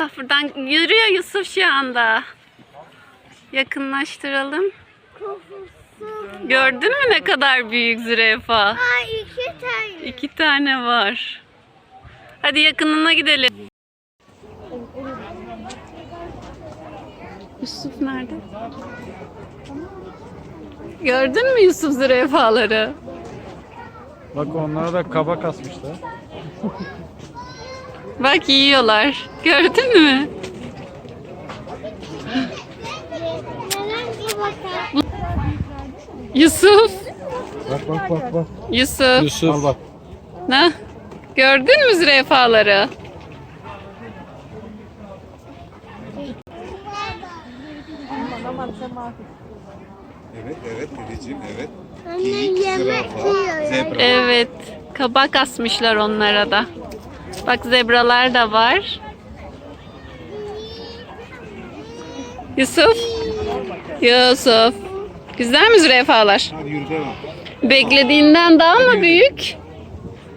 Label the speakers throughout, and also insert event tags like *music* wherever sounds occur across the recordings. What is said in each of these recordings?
Speaker 1: Bak Buradan yürüyor Yusuf şu anda. Yakınlaştıralım. Gördün mü ne kadar büyük zürafa?
Speaker 2: Aa iki tane.
Speaker 1: İki tane var. Hadi yakınına gidelim. Yusuf nerede? Gördün mü Yusuf zürafaları?
Speaker 3: Bak onlara da kaba kasmışlar. *laughs*
Speaker 1: Bak yiyorlar. Gördün mü? Yusuf.
Speaker 3: Bak bak bak bak.
Speaker 1: Yusuf.
Speaker 3: Yusuf. Al bak.
Speaker 1: Ne? Gördün mü zürafaları?
Speaker 4: Evet, evet dedeciğim, evet.
Speaker 2: Anne yemek yiyor.
Speaker 1: Evet. Kabak asmışlar onlara da. Bak zebralar da var. Yusuf. Yusuf. Güzel mi zürafalar?
Speaker 4: Hadi yürü devam.
Speaker 1: Beklediğinden daha mı büyük?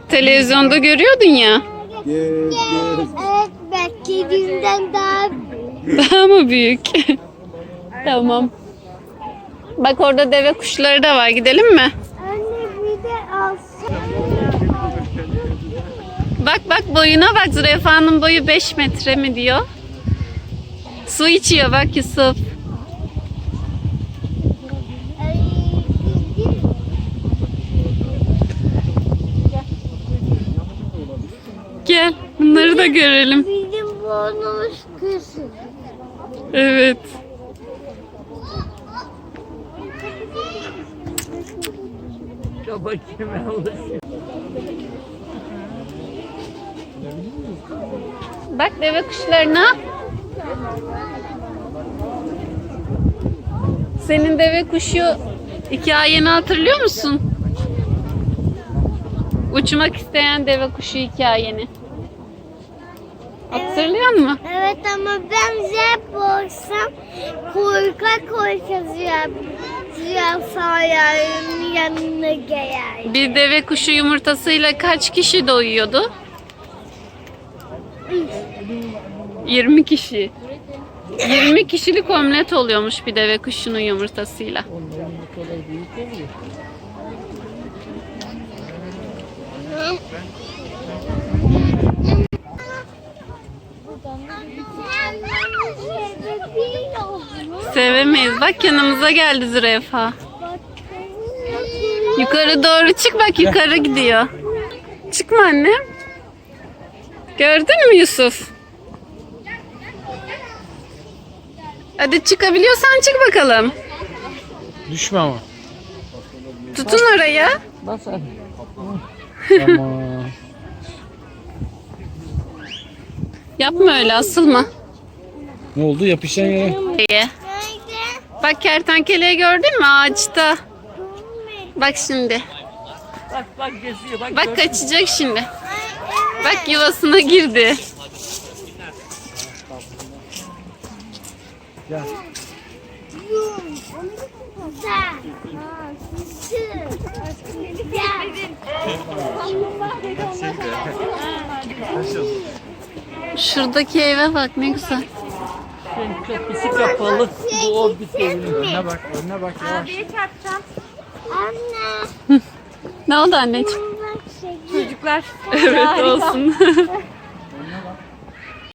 Speaker 1: Televizyonda görüyordun ya.
Speaker 2: Evet beklediğimden daha büyük.
Speaker 1: Daha mı büyük? *laughs* tamam. Bak orada deve kuşları da var. Gidelim mi?
Speaker 2: Anne bir de alsın.
Speaker 1: Bak bak boyuna bak. Zürafanın boyu 5 metre mi diyor. Su içiyor bak Yusuf. Gel bunları da görelim.
Speaker 2: Bizim burnumuz kısık.
Speaker 1: Evet. Bak deve kuşlarına. Senin deve kuşu hikayeni hatırlıyor musun? Uçmak isteyen deve kuşu hikayeni. Hatırlıyor musun?
Speaker 2: Evet ama ben zep olsam korka korka ziyaf ziyafalarımın yanına gelir.
Speaker 1: Bir deve kuşu yumurtasıyla kaç kişi doyuyordu? 20 kişi. 20 kişilik omlet oluyormuş bir deve kuşunun yumurtasıyla. Sevemeyiz. Bak yanımıza geldi zürafa. Yukarı doğru çık bak yukarı gidiyor. Çıkma annem. Gördün mü Yusuf? Hadi çıkabiliyorsan çık bakalım.
Speaker 3: Düşme ama.
Speaker 1: Tutun oraya.
Speaker 3: Tamam. *laughs*
Speaker 1: Yapma öyle asılma.
Speaker 3: ne oldu? Yapışan yere.
Speaker 1: İyi. Bak kertenkeleyi gördün mü ağaçta? Bak şimdi.
Speaker 5: Bak bak geziyor bak.
Speaker 1: Bak kaçacak şimdi. Bak yuvasına girdi.
Speaker 3: Gel.
Speaker 1: Şuradaki eve bak ne güzel.
Speaker 5: Çok pisi kapalı. Bu orbit
Speaker 3: Önüne bak. Önüne bak yavaş.
Speaker 2: Anne.
Speaker 1: Ne oldu anneciğim?
Speaker 5: Çocuklar.
Speaker 1: Evet olsun. *laughs*